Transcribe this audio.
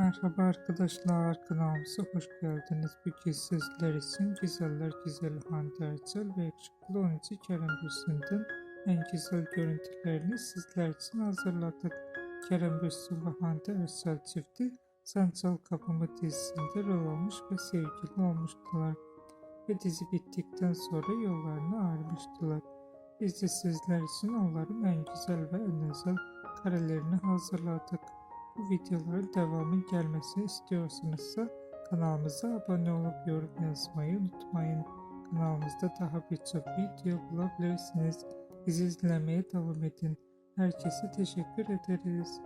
Merhaba arkadaşlar kanalımıza hoş geldiniz. Bugün sizler için güzeller güzel Hande Erçel ve yakışıklı oyuncu Kerem Bürsin'den en güzel görüntülerini sizler için hazırladık. Kerem Bürsin ve Hande Erçel çifti Sen Çal Kapımı dizisinde rol almış ve sevgili olmuştular. Ve dizi bittikten sonra yollarını ayrılmıştılar. Biz de sizler için onların en güzel ve en özel karelerini hazırladık. Bu videoların devamı gelmesini istiyorsanızsa kanalımıza abone olup yorum yazmayı unutmayın. Kanalımızda daha birçok video bulabilirsiniz. Bizi izlemeye devam edin. Herkese teşekkür ederiz.